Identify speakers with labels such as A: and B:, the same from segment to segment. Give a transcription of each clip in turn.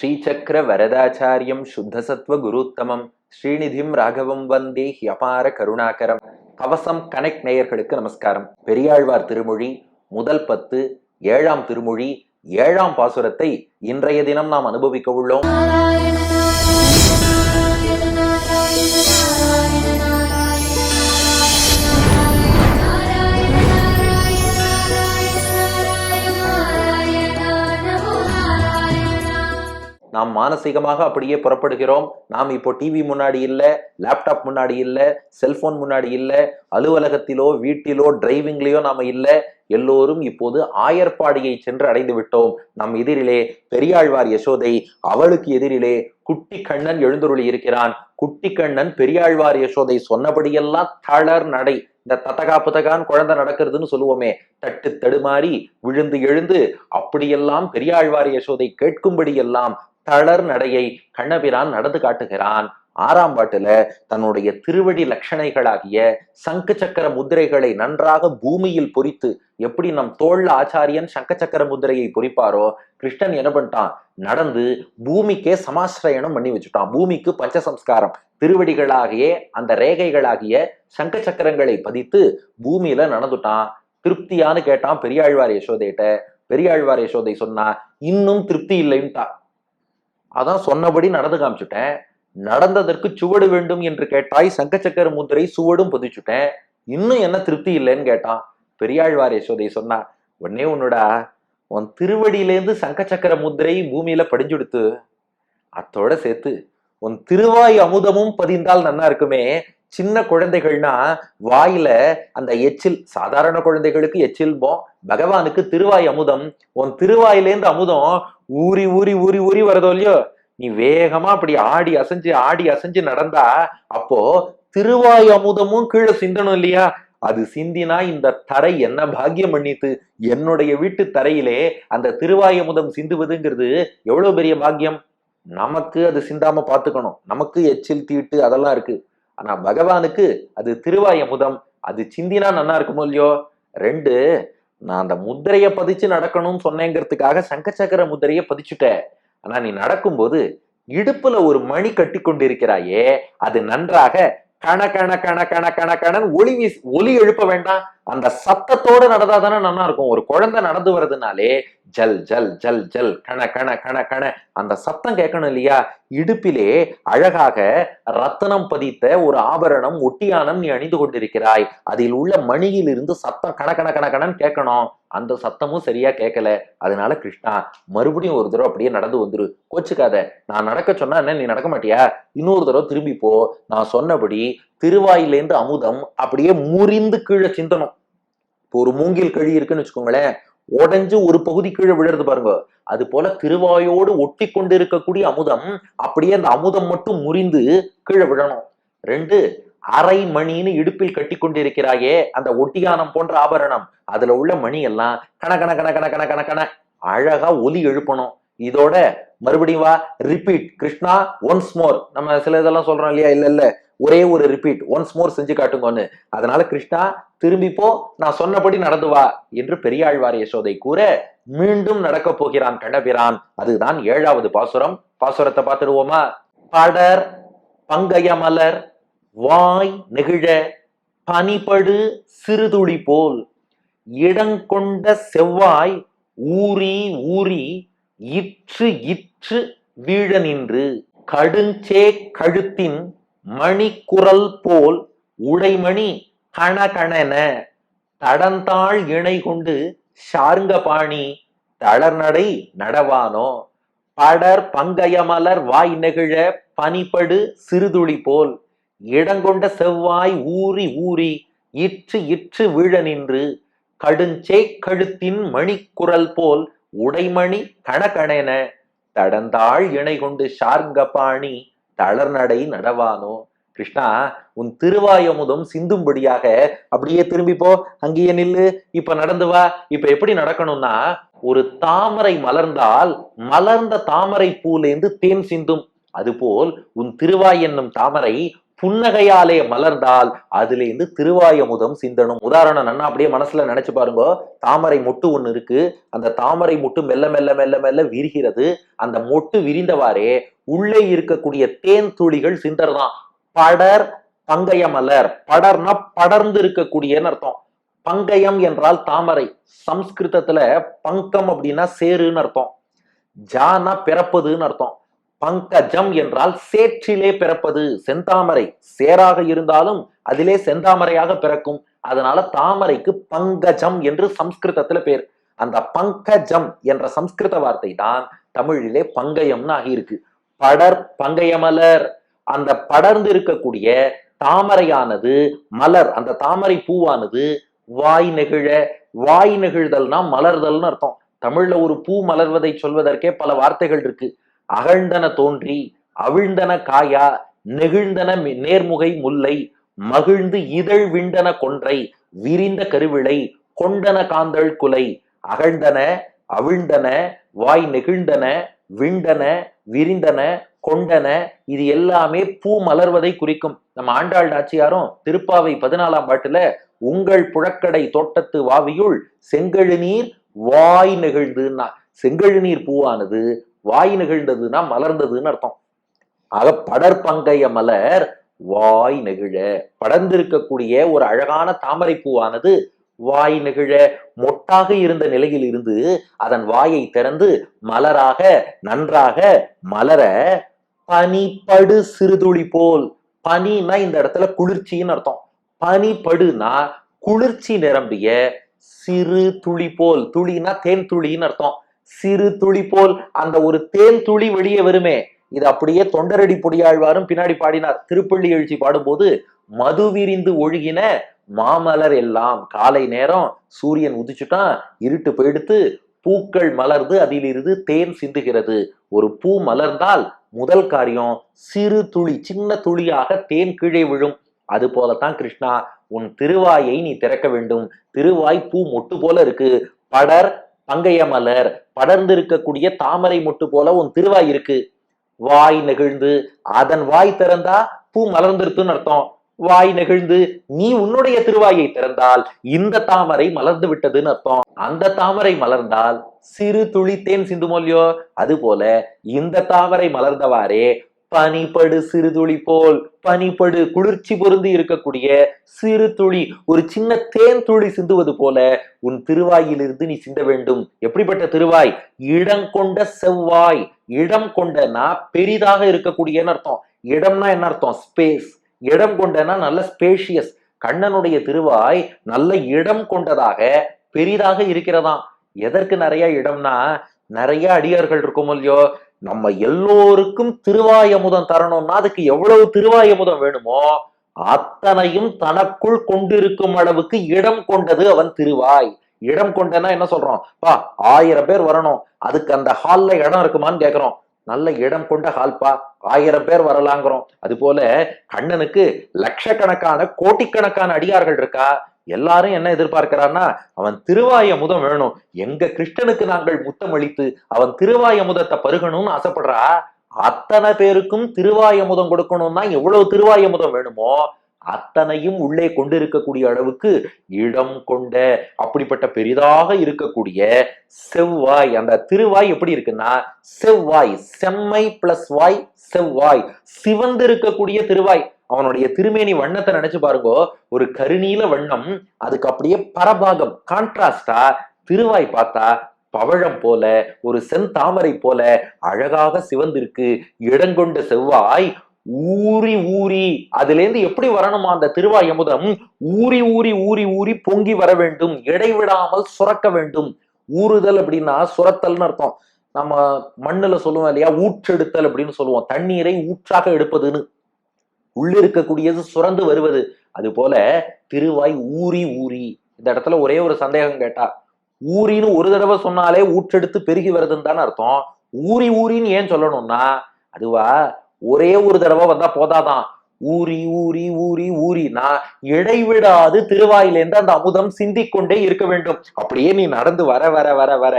A: ஸ்ரீசக்கர வரதாச்சாரியம் சுத்தசத்வ குருத்தமம் ஸ்ரீநிதிம் ராகவம் வந்தே ஹியபார கருணாகரம். கவசம் கனெக்ட் நேயர்களுக்கு நமஸ்காரம். பெரியாழ்வார் திருமொழி முதல் பத்து ஏழாம் திருமொழி ஏழாம் பாசுரத்தை இன்றைய தினம் நாம் அனுபவிக்க உள்ளோம். நாம் மானசீகமாக அப்படியே புறப்படுகிறோம். நாம் இப்போ டிவி முன்னாடி இல்ல லேப்டாப் முன்னாடி இல்ல செல்போன் முன்னாடி இல்ல அலுவலகத்திலோ வீட்டிலோ டிரைவிங்லயோ நாம இல்ல. எல்லோரும் இப்போது ஆயர்பாடியை சென்று அடைந்து விட்டோம். நம் எதிரிலே பெரியாழ்வார் யசோதை அவளுக்கு எதிரிலே குட்டி கண்ணன் எழுந்துருளி இருக்கிறான். குட்டி கண்ணன் பெரியாழ்வார் யசோதை சொன்னபடியெல்லாம் தளர் நடை. இந்த தத்தகா புத்தகான் குழந்தை நடக்கிறதுன்னு சொல்லுவோமே. தட்டு தடுமாறி விழுந்து எழுந்து அப்படியெல்லாம் பெரியாழ்வார் யசோதை கேட்கும்படியெல்லாம் தளர் நடையை கண்ணபிரான் நடந்து காட்டுகிறான். ஆறாம் பாட்டுல தன்னுடைய திருவடி லட்சணைகளாகிய சங்கு சக்கர முத்திரைகளை நன்றாக பூமியில் பொறித்து எப்படி நம் தோல் ஆச்சாரியன் சங்க சக்கர முத்திரையை பொறிப்பாரோ கிருஷ்ணன் என்ன பண்ணிட்டான்? நடந்து பூமிக்கே சமாசிரயணம் பண்ணி வச்சுட்டான். பூமிக்கு பஞ்சசம்ஸ்காரம். திருவடிகளாகிய அந்த ரேகைகளாகிய சங்க சக்கரங்களை பதித்து பூமியில நடந்துட்டான். திருப்தியான்னு கேட்டான் பெரியாழ்வார் யசோதையிட்ட பெரியாழ்வார் யசோதை சொன்னா இன்னும் திருப்தி இல்லைன்ட்டா அதான் சொன்னபடி நடந்து காமிச்சுட்டேன். நடந்ததற்கு சுவடு வேண்டும் என்று கேட்டாய் சங்க சக்கர முத்திரை சுவடும் புதிச்சுட்டேன். இன்னும் என்ன திருப்தி இல்லைன்னு கேட்டான். பெரியாழ்வார் யசோதை சொன்னா உடனே உன்னோடா உன் திருவடியிலேருந்து சங்க சக்கர முத்திரை பூமியில படிஞ்சுடுத்து. அத்தோட சேர்த்து உன் திருவாய் அமுதமும் பதிந்தால் நன்னா இருக்குமே. சின்ன குழந்தைகள்னா வாயில அந்த எச்சில் சாதாரண குழந்தைகளுக்கு எச்சில் போம் பகவானுக்கு திருவாய் அமுதம் உன் திருவாயிலேருந்து அமுதம் ஊறி ஊறி ஊறி ஊறி வரதோ இல்லையோ? நீ வேகமா அப்படி ஆடி அசைஞ்சு ஆடி அசைஞ்சு நடந்தா அப்போ திருவாய் அமுதமும் கீழே சிந்தணும் இல்லையா? அது சிந்தினா இந்த தரை என்ன பாக்கியம் பண்ணித்து? என்னுடைய வீட்டு தரையிலே அந்த திருவாய் அமுதம் சிந்துவதுங்கிறது எவ்வளவு பெரிய பாக்கியம்? நமக்கு அது சிந்தாம பாத்துக்கணும் நமக்கு எச்சில் தீட்டு அதெல்லாம் இருக்கு. ஆனா பகவானுக்கு அது திருவாய் அமுதம் அது சிந்தினா நல்லா இருக்குமோ இல்லையோ? ரெண்டு நான் அந்த முத்திரையை பதிச்சு நடக்கணும்னு சொன்னேங்கிறதுக்காக சங்க சக்கர முத்திரைய பதிச்சுட்டேன். ஆனா நீ நடக்கும்போது இடுப்புல ஒரு மணி கட்டி கொண்டிருக்கிறாயே அது நன்றாக கண கண கண கண கண கணன் ஒளி வீஸ் ஒலி எழுப்ப வேண்டாம். அந்த சத்தத்தோட நடந்தா தானே நல்லா இருக்கும். ஒரு குழந்தை நடந்து வர்றதுனாலே ஜல் ஜல் ஜல் ஜல் கண கண கண கண அந்த சத்தம் கேட்கணும் இல்லையா? இடுப்பிலே அழகாக ரத்தனம் பதித்த ஒரு ஆபரணம் ஒட்டியானம் நீ அணிந்து கொண்டிருக்கிறாய். அதில் உள்ள மணியில் இருந்து சத்தம் கண கண கண கணன்னு கேட்கணும். அந்த சத்தமும் சரியா கேட்கல. அதனால கிருஷ்ணா மறுபடியும் ஒரு தடவை அப்படியே நடந்து வந்துரு. கோச்சுக்காத. நான் நடக்க சொன்னா என்ன நீ நடக்க மாட்டியா? இன்னொரு தடவை திரும்பி போ. நான் சொன்னபடி திருவாயிலேந்து அமுதம் அப்படியே முறிந்து கீழே சிந்தனும் இப்போ ஒரு மூங்கில் கழி இருக்குன்னு வச்சுக்கோங்களேன் உடஞ்சு ஒரு பகுதி கீழே விழுறது பாருங்க. அது போல திருவாயோடு ஒட்டி கொண்டு இருக்கக்கூடிய அமுதம் அப்படியே அந்த அமுதம் மட்டும் முறிந்து கீழே விழணும். ரெண்டு அரை மணின்னு இடுப்பில் கட்டி கொண்டிருக்கிறாயே அந்த ஒட்டியானம் போன்ற ஆபரணம். அதுல உள்ள மணி எல்லாம் கண கண கண கண கண கண கண அழகா ஒலி எழுப்பணும். இதோட மறுபடியும் வா ரிப்பீட் கிருஷ்ணா ஒன்ஸ் மோர் நம்ம சில இதெல்லாம் சொல்றோம் இல்லையா? இல்ல இல்ல. ஒரே ஒரு ரிப்பீட் ஒன்ஸ் மோர் செஞ்சு காட்டுங்கன்னு. அதனால கிருஷ்ணா திரும்பிப்போ நான் சொன்னபடி நடந்து வா என்று பெரியாழ்வார் யசோதை கூற மீண்டும் நடக்க போகிறான் கண்ணபிரான். அதுதான் ஏழாவது பாசுரம். பாசுரத்தை பார்த்துடுவோமா? படர் பங்கயமலர் வாய் நெகிழ பனிபடு சிறுதுளி போல். இடங்கொண்ட செவ்வாய் ஊறி ஊறி இற்று இற்று வீழ நின்று. கடுஞ்சே கழுத்தின் மணிக்குரல் போல் உடைமணி கணகணன தடந்தாள் இணை கொண்டு சார்ங்கபாணி தளர்நடை நடவானோ? படர் பங்கயமலர் வாய் நெகிழ பனிபடு சிறுதுளி போல் இடங்கொண்ட செவ்வாய் ஊறி ஊறி இற்று இற்று வீழ நின்று கடுஞ்சே கழுத்தின் மணிக்குரல் போல் உடைமணி கணக்கணென தடந்தாள் இணை கொண்டு சார்ங்கபாணி தளர்நடை நடவானோ? கிருஷ்ணா உன் திருவாயமுதம் சிந்தும்படியாக அப்படியே திரும்பி போ. அங்கேயே நில்லு. இப்ப நடந்து வா. இப்ப எப்படி நடக்கணும்னா ஒரு தாமரை மலர்ந்தால் மலர்ந்த தாமரை பூலேந்து தேன் சிந்தும். அதுபோல் உன் திருவாய் என்னும் தாமரை புன்னகையாலே மலர்ந்தால் அதுலேருந்து திருவாயமுதம் சிந்தனும். உதாரணம் நன்னா அப்படியே மனசுல நினைச்சு பாருங்க. தாமரை மொட்டு ஒன்று இருக்கு. அந்த தாமரை மொட்டு மெல்ல மெல்ல மெல்ல மெல்ல விரிகிறது. அந்த மொட்டு விரிந்தவாறே உள்ளே இருக்கக்கூடிய தேன் துளிகள் சிந்தர்தான். படர் பங்கய மலர் படர்னா படர்ந்து இருக்கக்கூடியன்னு அர்த்தம். பங்கயம் என்றால் தாமரை. சம்ஸ்கிருதத்துல பங்கம் அப்படின்னா சேருன்னு அர்த்தம். ஜானா பிறப்பதுன்னு அர்த்தம். பங்கஜம் என்றால் சேற்றிலே பிறப்பது. செந்தாமரை சேராக இருந்தாலும் அதிலே செந்தாமரையாக பிறக்கும். அதனால தாமரைக்கு பங்கஜம் என்று சம்ஸ்கிருதத்துல பேர். அந்த பங்கஜம் என்ற சம்ஸ்கிருத வார்த்தை தான் தமிழிலே பங்கயம்னு ஆகியிருக்கு. படர் பங்கயமலர். அந்த படர்ந்து இருக்கக்கூடிய தாமரையானது மலர். அந்த தாமரை பூவானது வாய் நெகிழ. வாய் நெகிழ்தல்னா மலர்தல்னு அர்த்தம். தமிழ்ல ஒரு பூ மலர்வதை சொல்வதற்கே பல வார்த்தைகள் இருக்கு. அகழ்ந்தன தோன்றி அவிழ்ந்தன காயா நெகிழ்ந்தன நேர்முகை முல்லை மகிழ்ந்து இதழ் விண்டன கொன்றை விரிந்த கருவிளை கொண்டன காந்தள் குலை அகழ்ந்தன அவிழ்ந்தன வாய் நெகிழ்ந்தன விண்டன விரிந்தன கொண்டன இது எல்லாமே பூ மலர்வதை குறிக்கும். நம்ம ஆண்டாள் நாச்சியாரும் திருப்பாவை பதினாலாம் பாட்டுல உங்கள் புழக்கடை தோட்டத்து வாவியுள் செங்கழு நீர் வாய் நெகிழ்ந்துன்னா செங்கழு நீர் பூவானது வாய் நெகிழ்ந்ததுன்னா மலர்ந்ததுன்னு அர்த்தம். ஆக படற்பங்கைய மலர் வாய் நெகிழ. படர்ந்திருக்கக்கூடிய ஒரு அழகான தாமரை பூவானது வாய் நெகிழ. மொட்டாக இருந்த நிலையில் இருந்து அதன் வாயை திறந்து மலராக நன்றாக மலர பனிப்படு சிறுதுளி போல். பனினா இந்த இடத்துல குளிர்ச்சின்னு அர்த்தம். பனிப்படுனா குளிர்ச்சி நிரம்பிய சிறு துளி போல். துளினா தேன் துளின்னு அர்த்தம். சிறு துளி போல் அந்த ஒரு தேன் துளி வெளியே வருமே. இது அப்படியே தொண்டரடி பொடியாழ்வாரும் பின்னாடி பாடினார். திருப்பள்ளி எழுச்சி பாடும்போது மது விரிந்து ஒழுகின மாமலர் எல்லாம். காலை நேரம் சூரியன் உதிச்சுட்டான். இருட்டு போயிடுத்து பூக்கள் மலர்ந்து அதிலிருந்து தேன் சிந்துகிறது. ஒரு பூ மலர்ந்தால் முதல் காரியம் சிறு துளி சின்ன துளியாக தேன் கீழே விழும். அது போலத்தான் கிருஷ்ணா உன் திருவாயை நீ திறக்க வேண்டும். திருவாய் பூ மொட்டு போல இருக்கு. படர் பங்கைய மலர் படர்ந்து இருக்கக்கூடிய தாமரை மொட்டு போல உன் திருவாய் இருக்கு. வாய் நெகிழ்ந்து அதன் வாய் திறந்தா பூ மலர்ந்திருக்குன்னு அர்த்தம். வாய் நெகிழ்ந்து நீ உன்னுடைய திருவாயை திறந்தால் இந்த தாமரை மலர்ந்து விட்டதுன்னு அர்த்தம். அந்த தாமரை மலர்ந்தால் சிறு துளித்தேன் தேன் சிந்துமொழியோ அது போல இந்த தாமரை மலர்ந்தவாறே பனிப்படு சிறு துளி போல் பனிப்படு குளிர்ச்சி பொருந்தி இருக்கக்கூடிய சிறு துளி ஒரு சின்ன தேன் துளி சிந்துவது போல உன் திருவாயிலிருந்து நீ சிந்த வேண்டும். எப்படிப்பட்ட திருவாய்? இடம் கொண்ட செவ்வாய். இடம் கொண்டனா பெரிதாக இருக்கக்கூடியன்னு அர்த்தம். இடம்னா என்ன அர்த்தம்? ஸ்பேஸ் இடம் கொண்டனா நல்ல ஸ்பேஷியஸ் கண்ணனுடைய திருவாய் நல்ல இடம் கொண்டதாக பெரிதாக இருக்கிறதாம். எதற்கு நிறைய இடம்னா நிறைய அடியார்கள் இருக்கும் இல்லையோ நம்ம எல்லோருக்கும் திருவாயமுதம் தரணும்னா அதுக்கு எவ்வளவு திருவாயமுதம் வேணுமோ அத்தனையும் தனக்குள் கொண்டிருக்கும் அளவுக்கு இடம் கொண்டது அவன் திருவாய். இடம் கொண்டனா என்ன சொல்றோம்? பா ஆயிரம் பேர் வரணும். அதுக்கு அந்த ஹால்ல இடம் இருக்குமான்னு கேக்குறோம். நல்ல இடம் கொண்ட ஹால்பா ஆயிரம் பேர் வரலாங்கிறோம். அது போல கண்ணனுக்கு லட்சக்கணக்கான கோட்டிக்கணக்கான அடியார்கள் இருக்கா? எல்லாரும் என்ன எதிர்பார்க்கிறான்னா அவன் திருவாய முதம் வேணும். எங்க கிருஷ்ணனுக்கு நாங்கள் முத்தம் அளித்து அவன் திருவாய முதத்தை பருகணும்னு ஆசைப்படுறா? அத்தனை பேருக்கும் திருவாய முதம் கொடுக்கணும்னா எவ்வளவு திருவாய முதம் வேணுமோ அத்தனையும் உள்ளே கொண்டிருக்கக்கூடிய அளவுக்கு இடம் கொண்ட அப்படிப்பட்ட பெரிதாக இருக்கக்கூடிய செவ்வாய். அந்த திருவாய் எப்படி இருக்குன்னா செவ்வாய் செம்மை பிளஸ் வாய் செவ்வாய். சிவந்து இருக்கக்கூடிய திருவாய். அவனுடைய திருமேனி வண்ணத்தை நினைச்சு பாருங்கோ. ஒரு கருநீல வண்ணம் அதுக்கு அப்படியே பரபாகம் கான்ட்ராஸ்டா திருவாய் பார்த்தா பவழம் போல ஒரு செந்தாமரை போல அழகாக சிவந்திருக்கு இடங்கொண்ட செவ்வாய் ஊறி ஊறி அதுல இருந்து எப்படி வரணுமா அந்த திருவாய் அமுதம்? ஊறி ஊறி ஊறி ஊறி பொங்கி வர வேண்டும் இடைவிடாமல் சுரக்க வேண்டும். ஊறுதல் அப்படின்னா சுரத்தல்னு அர்த்தம். நம்ம மண்ணுல சொல்லுவோம் இல்லையா? ஊற்றெடுத்தல் அப்படின்னு சொல்லுவோம். தண்ணீரை ஊற்றாக எடுப்பதுன்னு. உள்ளிருக்கக்கூடியது சுரந்து வருவது. அது போல திருவாய் ஊறி ஊறி. இந்த இடத்துல ஒரே ஒரு சந்தேகம் கேட்டா ஊறின்னு ஒரு தடவை சொன்னாலே ஊற்றெடுத்து பெருகி வருதுன்னு தானே அர்த்தம். ஊறி ஊறின்னு ஏன் சொல்லணும்னா அதுவா ஒரே ஒரு தடவை வந்தா போதாதான் ஊறி ஊறி ஊறி ஊறி. நான் இடைவிடாது திருவாயிலிருந்து அந்த அமுதம் சிந்திக்கொண்டே இருக்க வேண்டும். அப்படியே நீ நடந்து வர வர வர வர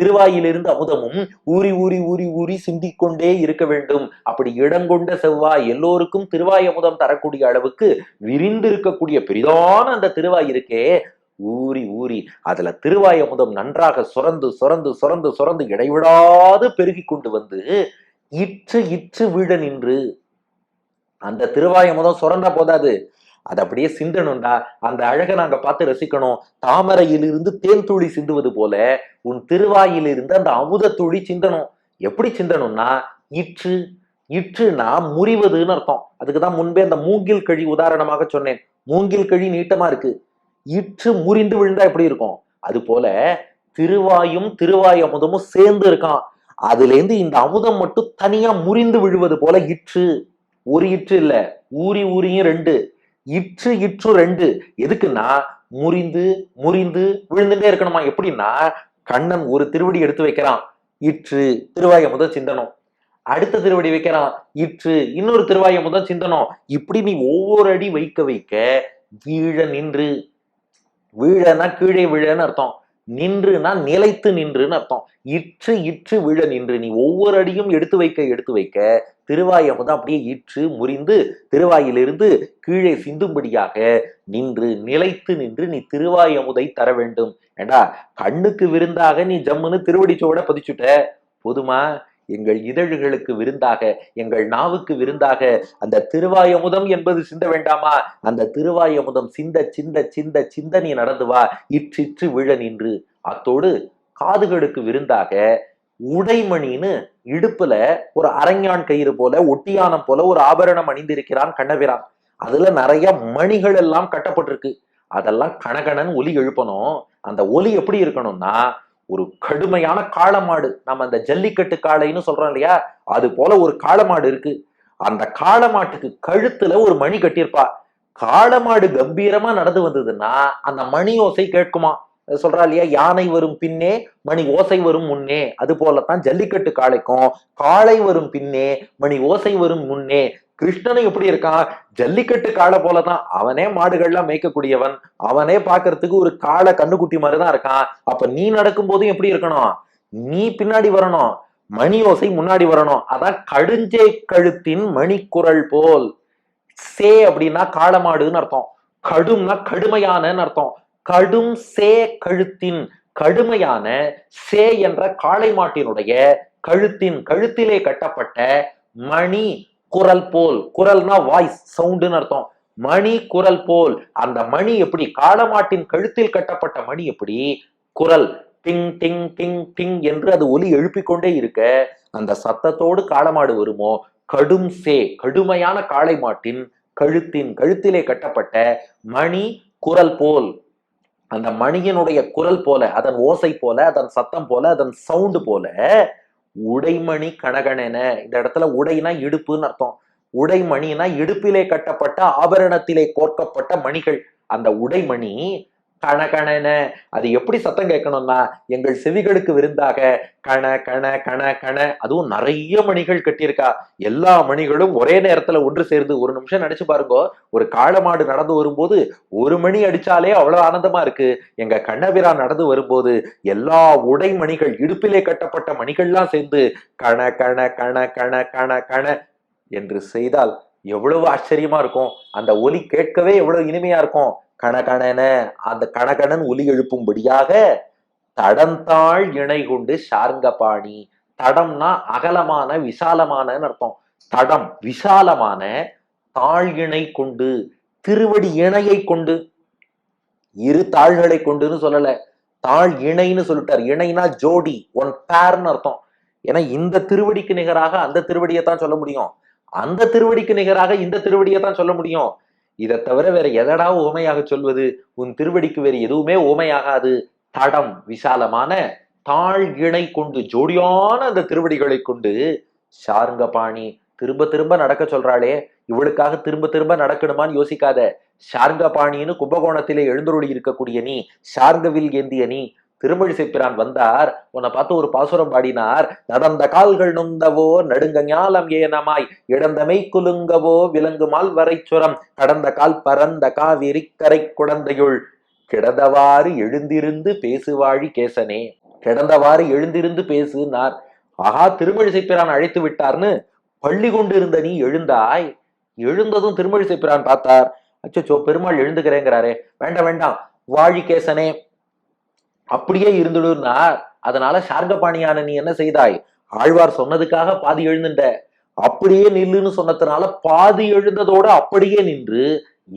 A: திருவாயிலிருந்து அமுதமும் ஊறி ஊறி ஊறி ஊறி சிந்திக்கொண்டே இருக்க வேண்டும். அப்படி இடங்கொண்ட செவ்வாய் எல்லோருக்கும் திருவாய் அமுதம் தரக்கூடிய அளவுக்கு விரிந்து இருக்கக்கூடிய பெரிதான அந்த திருவாய் இருக்கே. ஊறி ஊறி. அதுல திருவாய் அமுதம் நன்றாக சுரந்து சுரந்து சுரந்து சுரந்து இடைவிடாது பெருகி கொண்டு வந்து இற்று இற்று வீட நின்று அந்த திருவாய் அமுதம் சுரண்டா போதாது. அது அப்படியே சிந்தணும்டா. அந்த அழகை நாங்க பார்த்து ரசிக்கணும். தாமரையிலிருந்து தேன் துளி சிந்துவது போல உன் திருவாயிலிருந்து அந்த அமுத துளி சிந்தணும். எப்படி சிந்தணும்னா இற்று இற்றுனா முறிவதுன்னு அர்த்தம். அதுக்குதான் முன்பே அந்த மூங்கில் கழி உதாரணமாக சொன்னேன். மூங்கில் கழி நீட்டமா இருக்கு. இற்று முறிந்து விழுந்தா எப்படி இருக்கும்? அது போல திருவாயும் திருவாய் அமுதமும் சேர்ந்து இருக்கான். அதுல இருந்து இந்த அமுதம் மட்டும் தனியா முறிந்து விழுவது போல இற்று. ஒரு இற்று இல்ல ஊறி ஊறியும் ரெண்டு இற்று இற்று ரெண்டு. எதுக்குன்னா முறிந்து முறிந்து விழுந்துட்டே இருக்கணுமா? எப்படின்னா கண்ணன் ஒரு திருவடி எடுத்து வைக்கிறான். இற்று திருவாய முதல் சிந்தனம். அடுத்த திருவடி வைக்கிறான். இற்று இன்னொரு திருவாய முதல் சிந்தனம். இப்படி நீ ஒவ்வொரு அடி வைக்க வைக்க வீழ நின்று வீழனா கீழே விழன்னு அர்த்தம். நின்றுனா நிலைத்து நின்றுன்னு அர்த்தம். இற்று இற்று விழ நின்று. நீ ஒவ்வொரு அடியும் எடுத்து வைக்க எடுத்து வைக்க திருவாயை வந்து அப்படியே இற்று முறிந்து திருவாயிலிருந்து கீழே சிந்தும்படியாக நின்று நிலைத்து நின்று நீ திருவாய் அமுதை தர வேண்டும். ஏண்டா கண்ணுக்கு விருந்தாக நீ ஜம்முன்னு திருவடிச்சோட பதிச்சுட்ட? போதுமா? எங்கள் இதழ்களுக்கு விருந்தாக எங்கள் நாவுக்கு விருந்தாக அந்த திருவாயமுதம் என்பது சிந்த வேண்டாமா? அந்த திருவாயமுதம் சிந்த சிந்த சிந்த சிந்த நீ நடந்து வா. இற்றிற்று விழ நின்று. அத்தோடு காதுகளுக்கு விருந்தாக உடைமணின்னு இடுப்புல ஒரு அரஞ்ஞான் கயிறு போல ஒட்டியானம் போல ஒரு ஆபரணம் அணிந்திருக்கிறான் கண்ணபிரான். அதுல நிறைய மணிகள் எல்லாம் கட்டப்பட்டிருக்கு. அதெல்லாம் கணகணன் ஒலி எழுப்பணும். அந்த ஒலி எப்படி இருக்கணும்னா ஒரு கடுமையான காளமாடு நம்ம அந்த ஜல்லிக்கட்டு காளைன்னு சொல்றோம் இல்லையா? அது போல ஒரு காளமாடு இருக்கு. அந்த காளமாட்டுக்கு கழுத்துல ஒரு மணி கட்டியிருப்பா. காளமாடு கம்பீரமா நடந்து வந்ததுன்னா அந்த மணி ஓசை கேட்குமா? சொல்றா இல்லையா? யானை வரும் பின்னே மணி ஓசை வரும் முன்னே. அது போலத்தான் ஜல்லிக்கட்டு காளைக்கும். காளை வரும் பின்னே மணி ஓசை வரும் முன்னே. கிருஷ்ணனும் எப்படி இருக்கான் ஜல்லிக்கட்டு காளை போலதான் அவனே மாடுகள்லாம் மேய்க்கக்கூடியவன். அவனே பாக்குறதுக்கு ஒரு காளை கண்ணுக்குட்டி மாதிரிதான் இருக்கான். அப்ப நீ நடக்கும் போதும் எப்படி இருக்கணும்? நீ பின்னாடி வரணும். மணி ஓசை முன்னாடி வரணும். அதான் கடுஞ்சே கழுத்தின் மணிக்குரல் போல். சே அப்படின்னா காளமாடுன்னு அர்த்தம். கடும்னா கடுமையானன்னு அர்த்தம். கடும் சே கழுத்தின் கடுமையான சே என்ற காளை மாட்டினுடைய கழுத்தின் கழுத்திலே கட்டப்பட்ட மணி குரல் போல் குரல்னா வாய்ஸ் சவுண்டுன்னு அர்த்தம். மணி குரல் போல் அந்த மணி எப்படி காளமாட்டின் கழுத்தில் கட்டப்பட்ட மணி எப்படி? குரல் டிங் டிங் டிங் டிங் என்று அது ஒலி எழுப்பிக்கொண்டே இருக்க அந்த சத்தத்தோடு காளமாடு வருமோ? கடும் சே கடுமையான காளை மாட்டின் கழுத்தின் கழுத்திலே கட்டப்பட்ட மணி குரல் போல் அந்த மணியனுடைய குரல் போல அதன் ஓசை போல அதன் சத்தம் போல அதன் சவுண்டு போல உடைமணி கனகணன இந்த இடத்துல உடைனா இடுப்புன்னு அர்த்தம். உடைமணினா இடுப்பிலே கட்டப்பட்ட ஆபரணத்திலே கோர்க்கப்பட்ட மணிகள். அந்த உடைமணி கண கணன அது எப்படி சத்தம் கேட்கணும்னா எங்கள் செவிகளுக்கு விருந்தாக கண கண கண கண. அதுவும் நிறைய மணிகள் கட்டியிருக்கா. எல்லா மணிகளும் ஒரே நேரத்துல ஒன்று சேர்ந்து ஒரு நிமிஷம் நினைச்சு பாருங்க. ஒரு காளமாடு நடந்து வரும்போது ஒரு மணி அடிச்சாலே அவ்வளவு ஆனந்தமா இருக்கு. எங்க கண்ணபிரா நடந்து வரும்போது எல்லா உடை மணிகள் இடுப்பிலே கட்டப்பட்ட மணிகள்லாம் சேர்ந்து கண கண கண கண கண கண என்று செய்தால் எவ்வளவு ஆச்சரியமா இருக்கும். அந்த ஒலி கேட்கவே எவ்வளவு இனிமையா இருக்கும். கணகணன அந்த கணகணன் ஒலி எழுப்பும்படியாக தடந்தாள் இணை கொண்டு சார்ங்கபாணி தடம்னா அகலமான விசாலமானன்னு அர்த்தம். தடம் விசாலமான தாழ் இணை கொண்டு திருவடி இணையை கொண்டு இரு தாள்களை கொண்டுன்னு சொல்லல. தாழ் இணைன்னு சொல்லிட்டார். இணைனா ஜோடி ஒன் பேர்னு அர்த்தம். ஏன்னா இந்த திருவடிக்கு நிகராக அந்த திருவடியை தான் சொல்ல முடியும். அந்த திருவடிக்கு நிகராக இந்த திருவடியை தான் சொல்ல முடியும். இதை தவிர வேற எதடா ஓமையாக சொல்வது? உன் திருவடிக்கு வேறு எதுவுமே ஓமையாகாது தடம் விசாலமான தாழ் இணை கொண்டு ஜோடியான அந்த திருவடிகளை கொண்டு சார்ங்கபாணி திரும்ப திரும்ப நடக்க சொல்றாளே இவளுக்காக திரும்ப திரும்ப நடக்கணுமான்னு யோசிக்காத. சார்ங்கபாணின்னு கும்பகோணத்திலே எழுந்தருளி இருக்கக்கூடிய நீ சார்ங்கவில் ஏந்திய நீ திருமழிசை பிரான் வந்தார். உன்னை பார்த்து ஒரு பாசுரம் பாடினார். நடந்த கால்கள் நுந்தவோ நடுங்க ஞாலம் ஏனமாய் இடந்தமை குலுங்கவோ விலங்குமால் வரைச்சுரம் கடந்த கால் பரந்த காவிரி கரை குடந்தையுள். கிடந்தவாறு எழுந்திருந்து பேசுவாழி கேசனே கிடந்தவாறு எழுந்திருந்து பேசுனார். ஆஹா திருமழிசை பிரான் அழைத்து விட்டார்னு பள்ளி கொண்டு இருந்த நீ எழுந்தாய். எழுந்ததும் திருமழிசை பிரான் பார்த்தார். அச்சோ பெருமாள் எழுந்துக்கிறேங்கிறாரே வேண்டாம் வேண்டாம் வாழி கேசனே அப்படியே இருந்துடுனார் அதனால சார்கபாணியான நீ என்ன செய்தாய்? ஆழ்வார் சொன்னதுக்காக பாதி எழுந்துட்ட. அப்படியே நில்லுன்னு சொன்னதுனால பாதி எழுந்ததோட அப்படியே நின்று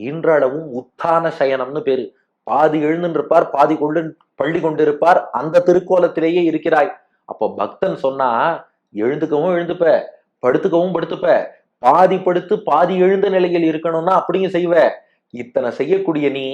A: இன்றளவும் உத்தான சயனம்னு பேரு. பாதி எழுந்துருப்பார் பாதி கொண்டு பள்ளி கொண்டிருப்பார் அந்த திருக்கோலத்திலேயே இருக்கிறாய். அப்போ பக்தன் சொன்னா எழுந்துக்கவும் எழுந்துப்ப படுத்துக்கவும் படுத்துப்ப. பாதி படுத்து பாதி எழுந்த நிலையில் இருக்கணும்னா அப்படியும் செய்வ. இத்தனை செய்யக்கூடிய நீ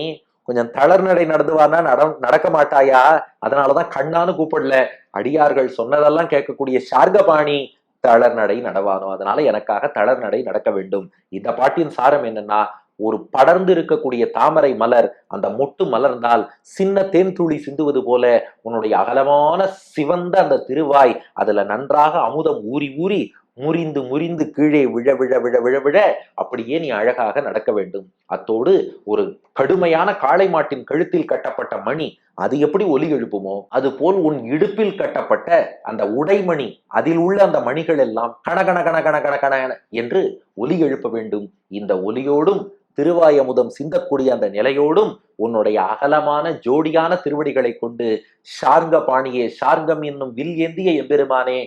A: கொஞ்சம் தளர்நடை நடந்துவானா நட நடக்க மாட்டாயா? அதனாலதான் கண்ணான்னு கூப்பிடல. அடியார்கள் சொன்னதெல்லாம் கேட்கக்கூடிய சார்கபாணி தளர்நடை நடவானோ? அதனால எனக்காக தளர்நடை நடக்க வேண்டும். இந்த பாட்டின் சாரம் என்னன்னா ஒரு படர்ந்து இருக்கக்கூடிய தாமரை மலர் அந்த மொட்டு மலர்ந்தால் சின்ன தேன் துளி சிந்துவது போல உன்னுடைய அகலமான சிவந்த அந்த திருவாய் அதுல நன்றாக அமுதம் ஊறி ஊறி முறிந்து முறிந்து கீழே விழ விழ விழ விழ விழ அப்படியே நீ அழகாக நடக்க வேண்டும். அத்தோடு ஒரு கடுமையான காளை மாட்டின் கழுத்தில் கட்டப்பட்ட மணி அது எப்படி ஒலி எழுப்புமோ அது போல் உன் இடுப்பில் கட்டப்பட்ட அந்த உடைமணி அதில் உள்ள அந்த மணிகள் எல்லாம் கணகண கண கண கண கண கண என்று ஒலி எழுப்ப வேண்டும். இந்த ஒலியோடும் திருவாயமுதம் சிந்தக்கூடிய அந்த நிலையோடும் உன்னுடைய அகலமான ஜோடியான திருவடிகளை கொண்டு ஷார்ங்க பாணியே ஷார்கம் என்னும் வில் ஏந்திய எம்பெருமானே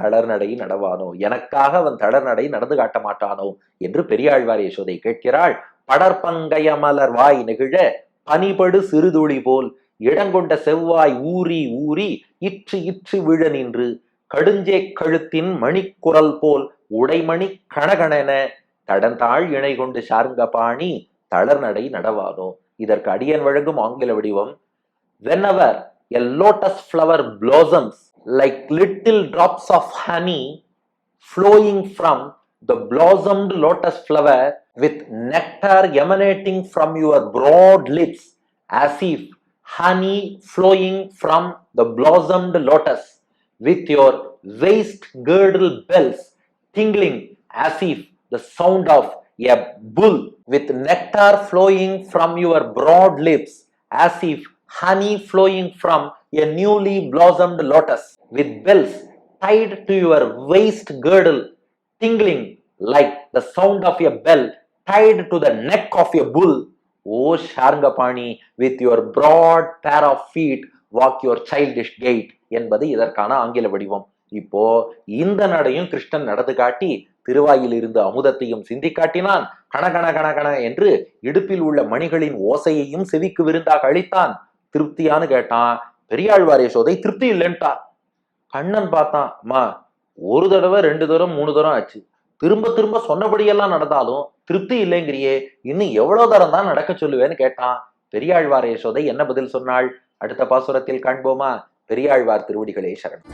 A: தளர்நடை நடவானோ? எனக்காக அவன் தளர்நடை நடந்து காட்ட மாட்டானோ? என்று பெரியாழ்வார் யசோதை கேட்கிறாள். படற்பங்கய மலர் வாய் நெகிழ பனிபடு சிறுதுளி போல் இடங்கொண்ட செவ்வாய் ஊறி ஊறி இற்று இற்று விழ நின்று கடுஞ்சே கழுத்தின் மணிக்குரல் போல் உடைமணி கணகணென தடந்தாள் இணை கொண்டு சார்ங்க பாணி தளர்நடை நடவானோ? இதற்கு அடியன் வழங்கும் ஆங்கில வடிவம் when our a lotus flower blossoms like little drops of honey flowing from the blossomed lotus flower with nectar emanating from your broad lips as if honey flowing from the blossomed lotus with your waist girdle bells tingling as if the sound of a bull with nectar flowing from your broad lips as if honey flowing from a newly blossomed lotus with bells tied to your waist girdle tingling like the sound of a bell tied to the neck of a bull o sharngapani with your broad pair of feet walk your childish gait என்பது இதற்கான ஆங்கில வடிவம் இப்போ இந்த நடையும் கிருஷ்ணன் நடந்து காட்டி திருவாயில் இருந்து அமுதத்தையும் சிந்தி காட்டினான் கண கண கண கண என்று இடுப்பில் உள்ள மணிகளின் ஓசையையும் செவிக்கு விருந்தாக அளித்தான் திருப்தியான்னு கேட்டான் பெரியாழ்வார் யசோதை திருப்தி இல்லைன்ட்டா. கண்ணன் பார்த்தான் அம்மா ஒரு தடவை ரெண்டு தூரம் மூணு தூரம் ஆச்சு. திரும்ப திரும்ப சொன்னபடியெல்லாம் நடந்தாலும் திருப்தி இல்லைங்கிறியே. இன்னும் எவ்வளவு தரம் தான் நடக்க சொல்லுவேன்னு கேட்டான். பெரியாழ்வார் யசோதை என்ன பதில் சொன்னாள்? அடுத்த பாசுரத்தில் காண்போமா? பெரியாழ்வார் திருவடிகளே
B: சரண்.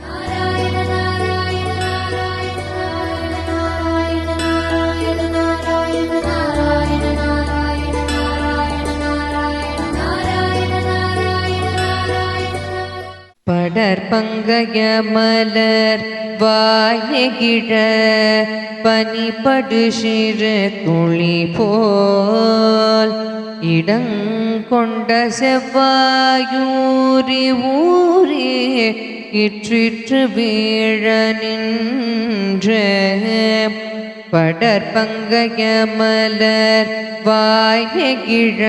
C: படற்பங்கய மலர் வாயகிழ பனிபடு சிறு துளி போல். இடங்கொண்ட செவ்வாயூரி ஊரே இற்றிற்று வீழ நின்ற படற்பங்கய மலர் வாயகிழ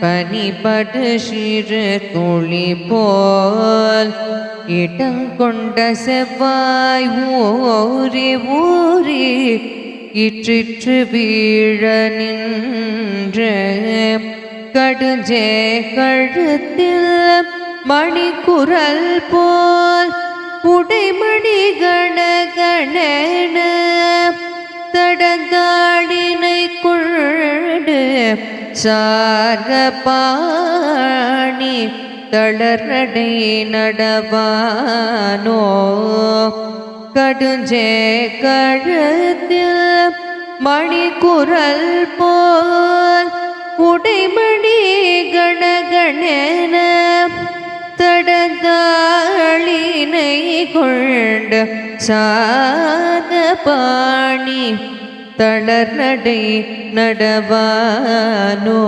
C: பனிபடு சிறு துளி போல். இடங்கொண்ட செவ்வாய் ஊரே ஊரே இற்றிற்று வீழ நின்ற. கடுஞ்சே கழுத்தில் மணிக்குரல் போல் உடைமணி கணகணன தடங்காடினை கொண்டு சார்க பாணி தளர்நடை நடவானோ? கடுஞ்சே கழுத்தில் மணிக்குரல் போல் உடைமணி கணகணன தடந்தாளினை கொண்ட சாக பாணி தளர் நடை நடவானோ?